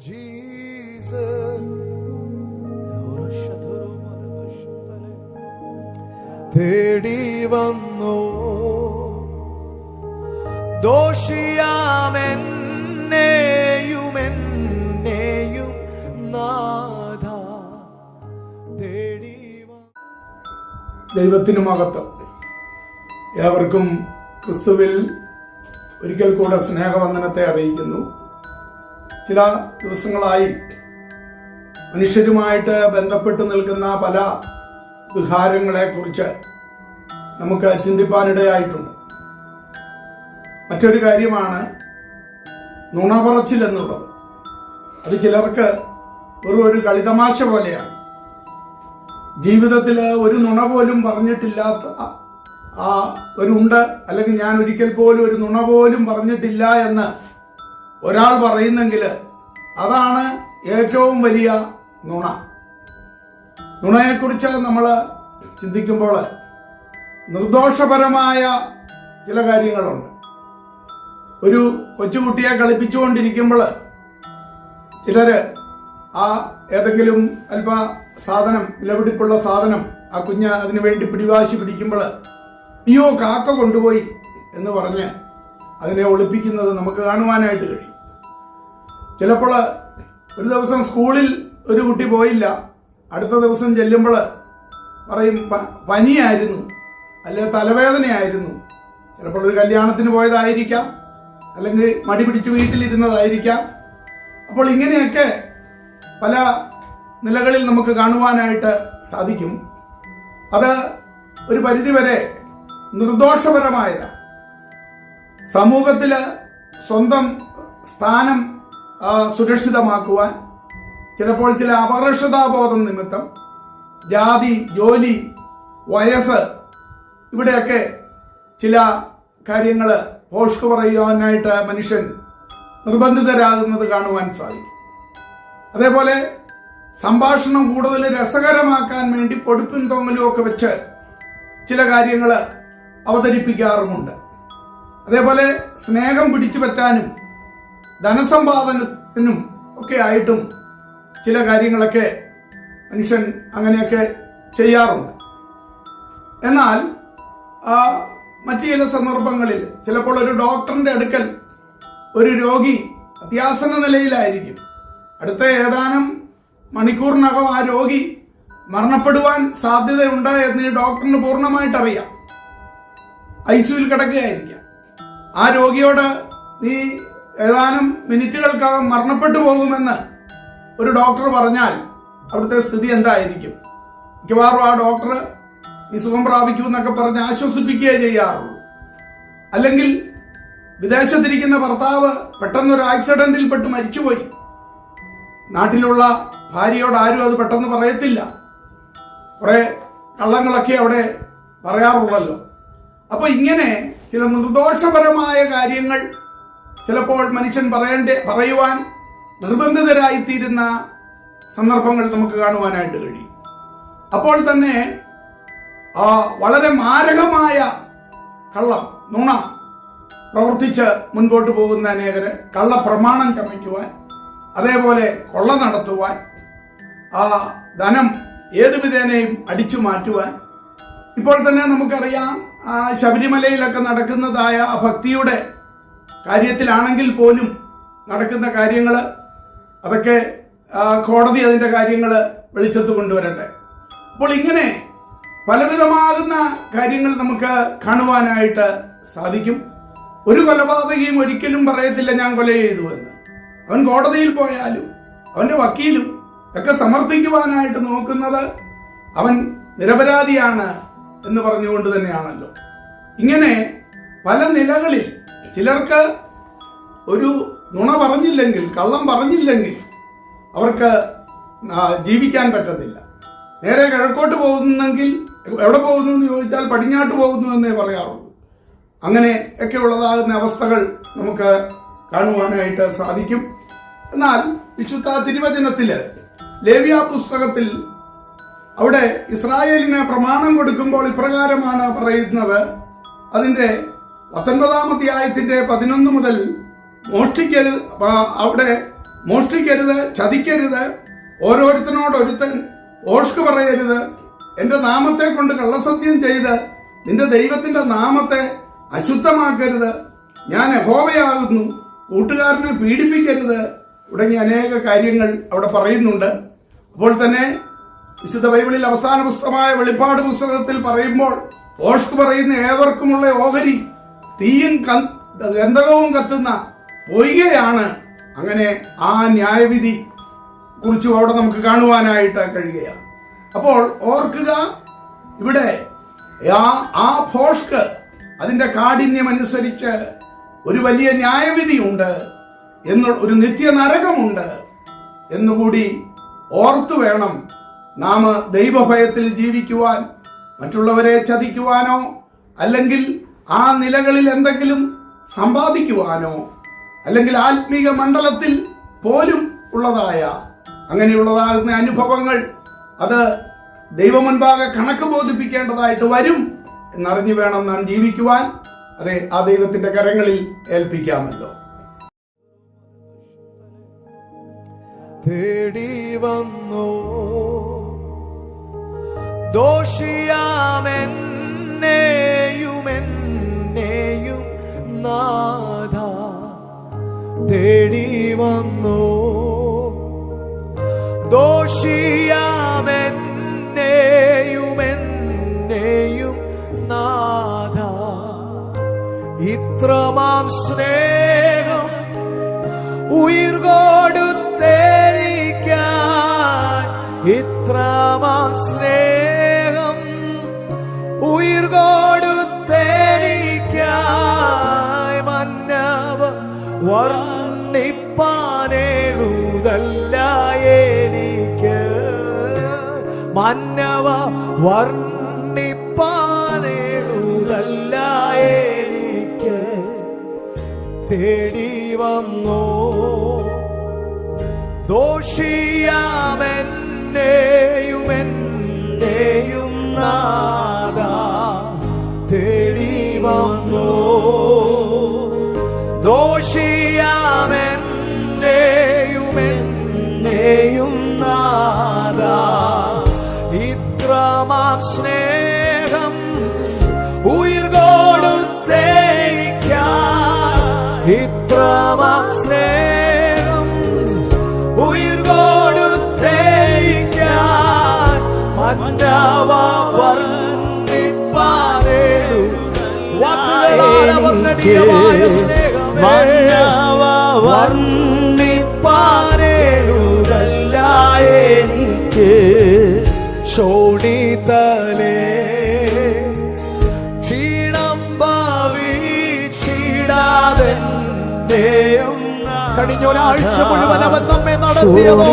Jesus. തേടി വന്നു ദോഷിയാമെന്നെയുമെന്നെയും നാഥ തേടി ദൈവത്തിനു മകത്വം ഏവർക്കും ക്രിസ്തുവിൽ ഒരിക്കൽ കൂടെ സ്നേഹവന്ദനത്തെ അറിയിക്കുന്നു ചില ദിവസങ്ങളായി മനുഷ്യരുമായിട്ട് ബന്ധപ്പെട്ട് നിൽക്കുന്ന പല വിഹാരങ്ങളെ കുറിച്ച് നമുക്ക് ചിന്തിപ്പാനിടയായിട്ടുണ്ട്. മറ്റൊരു കാര്യമാണ് നുണപറച്ചിൽ എന്നുള്ളത്. അത് ചിലർക്ക് വെറും ഒരു കളിതമാശ പോലെയാണ്. ജീവിതത്തിൽ ഒരു നുണ പോലും പറഞ്ഞിട്ടില്ലാത്ത ആ ഒരു ഉണ്ട് അല്ലെങ്കിൽ ഞാൻ ഒരിക്കൽ പോലും ഒരു നുണ പോലും പറഞ്ഞിട്ടില്ല എന്ന് ഒരാൾ പറയുന്നെങ്കിൽ അതാണ് ഏറ്റവും വലിയ നുണ. നുണയെക്കുറിച്ച് നമ്മൾ ചിന്തിക്കുമ്പോൾ നിർദോഷപരമായ ചില കാര്യങ്ങളുണ്ട്. ഒരു കൊച്ചുകുട്ടിയെ കളിപ്പിച്ചുകൊണ്ടിരിക്കുമ്പോൾ ചിലർ ആ ഏതെങ്കിലും അല്പ സാധനം വിലപിടിപ്പുള്ള സാധനം ആ കുഞ്ഞ് അതിനു വേണ്ടി പിടിവാശി പിടിക്കുമ്പോൾ അയ്യോ കാക്ക കൊണ്ടുപോയി എന്ന് പറഞ്ഞ് അതിനെ ഒളിപ്പിക്കുന്നത് നമുക്ക് കാണുവാനായിട്ട് കഴിയും. ചിലപ്പോൾ ഒരു ദിവസം സ്കൂളിൽ ഒരു കുട്ടി പോയില്ല. അടുത്ത ദിവസം ചെല്ലുമ്പോൾ പറയും "പ- പനിയായിരുന്നു. അല്ലെ തലവേദനയായിരുന്നു. ചിലപ്പോൾ ഒരു കല്യാണത്തിന് പോയതായിരിക്കാം. അല്ലെങ്കിൽ മടി പിടിച്ച് വീട്ടിലിരുന്നതായിരിക്കാം. അപ്പോൾ ഇങ്ങനെയൊക്കെ പല നിലകളിൽ നമുക്ക് കാണുവാനായിട്ട് സാധിക്കും. അത് ഒരു പരിധിവരെ നിർദോഷപരമായതാണ് സമൂഹത്തിൽ സ്വന്തം സ്ഥാനം സുരക്ഷിതമാക്കുവാൻ ചിലപ്പോൾ ചില അപകർഷതാബോധം നിമിത്തം ജാതി ജോലി വയസ്സ് ഇവിടെയൊക്കെ ചില കാര്യങ്ങൾ പോഷ്ക്ക് പറയുവാനായിട്ട് മനുഷ്യൻ നിർബന്ധിതരാകുന്നത് കാണുവാൻ സാധിക്കും. അതേപോലെ സംഭാഷണം കൂടുതൽ രസകരമാക്കാൻ വേണ്ടി പൊടുപ്പും തൊങ്ങലും ഒക്കെ വെച്ച് ചില കാര്യങ്ങൾ അവതരിപ്പിക്കാറുമുണ്ട്. അതേപോലെ സ്നേഹം പിടിച്ചു പറ്റാനും ധനസമ്പാദനത്തിനും ഒക്കെ ആയിട്ടും ചില കാര്യങ്ങളൊക്കെ മനുഷ്യൻ അങ്ങനെയൊക്കെ ചെയ്യാറുണ്ട്. എന്നാൽ മറ്റു ചില സന്ദർഭങ്ങളിൽ ചിലപ്പോൾ ഒരു ഡോക്ടറിന്റെ അടുക്കൽ ഒരു രോഗി അത്യാസന്ന നിലയിലായിരിക്കും. അടുത്ത ഏതാനും മണിക്കൂറിനകം ആ രോഗി മരണപ്പെടുവാൻ സാധ്യതയുണ്ട് എന്ന് ഡോക്ടറിന് പൂർണമായിട്ട് അറിയാം ഐ ഐസിയുവിൽ കിടക്കുകയായിരിക്കാം. ആ രോഗിയോട് നീ ഏതാനും മിനിറ്റുകൾക്കകം മരണപ്പെട്ടു പോകുമെന്ന് ഒരു ഡോക്ടർ പറഞ്ഞാൽ അവിടുത്തെ സ്ഥിതി എന്തായിരിക്കും? മിക്കവാറും ആ ഡോക്ടർ ഈ സുഖം പ്രാപിക്കൂ എന്നൊക്കെ പറഞ്ഞ് ആശ്വസിപ്പിക്കുകയേ ചെയ്യാറുള്ളൂ. അല്ലെങ്കിൽ വിദേശത്തിരിക്കുന്ന ഭർത്താവ് പെട്ടെന്നൊരു ആക്സിഡന്റിൽ പെട്ട് മരിച്ചുപോയി. നാട്ടിലുള്ള ഭാര്യയോട് ആരും അത് പെട്ടെന്ന് പറയത്തില്ല. കുറെ കള്ളങ്ങളൊക്കെ അവിടെ പറയാറുള്ളല്ലോ. അപ്പൊ ഇങ്ങനെ ചില നിർദോഷപരമായ കാര്യങ്ങൾ ചിലപ്പോൾ മനുഷ്യൻ പറയേണ്ട പറയുവാൻ നിർബന്ധിതരായിത്തീരുന്ന സന്ദർഭങ്ങൾ നമുക്ക് കാണുവാനായിട്ട് കഴിയും. അപ്പോൾ തന്നെ ആ വളരെ മാരകമായ കള്ളം നുണ പ്രവർത്തിച്ച് മുൻപോട്ട് പോകുന്ന അനേകര് കള്ളപ്രമാണം ചമയ്ക്കുവാൻ അതേപോലെ കൊള്ള നടത്തുവാൻ ആ ധനം ഏത് വിധേനയും അടിച്ചു മാറ്റുവാൻ ഇപ്പോൾ തന്നെ നമുക്കറിയാം ശബരിമലയിലൊക്കെ നടക്കുന്നതായ ഭക്തിയുടെ കാര്യത്തിലാണെങ്കിൽ പോലും നടക്കുന്ന കാര്യങ്ങൾ അതൊക്കെ കോടതി അതിന്റെ കാര്യങ്ങൾ വെളിച്ചത്ത് കൊണ്ടുവരട്ടെ. അപ്പോൾ ഇങ്ങനെ പലവിധമാകുന്ന കാര്യങ്ങൾ നമുക്ക് കാണുവാനായിട്ട് സാധിക്കും. ഒരു കൊലപാതകയും ഒരിക്കലും പറയത്തില്ല ഞാൻ കൊല ചെയ്തു എന്ന്. അവൻ കോടതിയിൽ പോയാലും അവന്റെ വക്കീലും ഒക്കെ സമർത്ഥിക്കുവാനായിട്ട് നോക്കുന്നത് അവൻ നിരപരാധിയാണ് എന്ന് പറഞ്ഞുകൊണ്ട് തന്നെയാണല്ലോ. ഇങ്ങനെ പല നിലകളിൽ ചിലർക്ക് ഒരു നുണ പറഞ്ഞില്ലെങ്കിൽ കള്ളം പറഞ്ഞില്ലെങ്കിൽ അവർക്ക് ജീവിക്കാൻ പറ്റത്തില്ല. നേരെ കിഴക്കോട്ട് പോകുന്നെങ്കിൽ എവിടെ പോകുന്നു എന്ന് ചോദിച്ചാൽ പടിഞ്ഞാട്ട് പോകുന്നു എന്നേ പറയാറുള്ളൂ. അങ്ങനെ ഒക്കെ ഉള്ളതാകുന്ന അവസ്ഥകൾ നമുക്ക് കാണുവാനായിട്ട് സാധിക്കും. എന്നാൽ വിശുദ്ധ തിരുവചനത്തിൽ ലേവ്യ പുസ്തകത്തിൽ അവിടെ ഇസ്രായേലിന് പ്രമാണം കൊടുക്കുമ്പോൾ ഇപ്രകാരമാണ് പറയുന്നത്. അതിന്റെ പത്തൊൻപതാം അധ്യായത്തിന്റെ പതിനൊന്ന് മുതൽ മോഷ്ടിക്കരുത് അവിടെ മോഷ്ടിക്കരുത് ചതിക്കരുത് ഓരോരുത്തനോട് ഒരുത്തൻ പറയരുത് എന്റെ നാമത്തെ കൊണ്ട് കള്ളസത്യം ചെയ്ത് നിന്റെ ദൈവത്തിന്റെ നാമത്തെ അശുദ്ധമാക്കരുത്. ഞാൻ യഹോവയാകുന്നു കൂട്ടുകാരനെ പീഡിപ്പിക്കരുത് തുടങ്ങി അനേക കാര്യങ്ങൾ അവിടെ പറയുന്നുണ്ട്. അപ്പോൾ തന്നെ വിശുദ്ധ ബൈബിളിൽ അവസാന പുസ്തകമായ വെളിപ്പാട് പുസ്തകത്തിൽ പറയുമ്പോൾ ഓഷ്ക്ക് പറയുന്ന ഏവർക്കുമുള്ള ഓഹരി തീയും ഗന്ധകവും കത്തുന്ന പൊയ്കയാണ് അങ്ങനെ ആ ന്യായവിധി കുറിച്ചും അവിടെ നമുക്ക് കാണുവാനായിട്ട് കഴിയുകയാണ്. അപ്പോൾ ഓർക്കുക ഇവിടെ ആ ആ അതിന്റെ കാഠിന്യം അനുസരിച്ച് ഒരു വലിയ ന്യായവിധിയുണ്ട് എന്ന് ഒരു നിത്യ നരകമുണ്ട് എന്നുകൂടി ഓർത്തു വേണം നാം ദൈവഭയത്തിൽ ജീവിക്കുവാൻ മറ്റുള്ളവരെ ചതിക്കുവാനോ അല്ലെങ്കിൽ ആ നിലകളിൽ എന്തെങ്കിലും സമ്പാദിക്കുവാനോ അല്ലെങ്കിൽ ആത്മീക മണ്ഡലത്തിൽ പോലും ഉള്ളതായ അങ്ങനെയുള്ളതാകുന്ന അനുഭവങ്ങൾ അത് ദൈവമുൻപാകെ കണക്ക് ബോധിപ്പിക്കേണ്ടതായിട്ട് വരും എന്നറിഞ്ഞു വേണം നാം ജീവിക്കുവാൻ. അതെ ആ ദൈവത്തിന്റെ കരങ്ങളിൽ ഏൽപ്പിക്കാമല്ലോ. തേടി വന്നു. ദോഷിയാമെന്നെയും തേടി വന്നു. ദോഷിയാമെന്നെയുമെന്നെയും നാഥ ഇത്രമാം സ്നേഹം ഉയിർ കൊടുത്തേരിക്കാൻ ഇത്രമാം സ്നേഹം ഉയിർ കൊടുത്തേരിക്കായി മന്നവ വർണിപ്പാനേഴുതല്ല വർണിപ്പാനേഴുതല്ല എനിക്ക് തേടി വന്നു? ദോഷിയാമെന്നെയുമെന്നെയും നാദ തേടി വന്നു? ദോഷിയാമെന്നെയും ഇത്രമാം സ്നേഹം ഉയിർ കൊടുത്തേക്കാൻ മന്നവ വർണിപ്പാനേടു. വാക്കുകളാൽ അവർണനീയമായ സ്നേഹമേ. മന്നവ വർണിപ്പാനേടുതല്ല കഴിഞ്ഞ ഒരാഴ്ച മുഴുവൻ അവൻ നമ്മെ നടത്തിയതോ?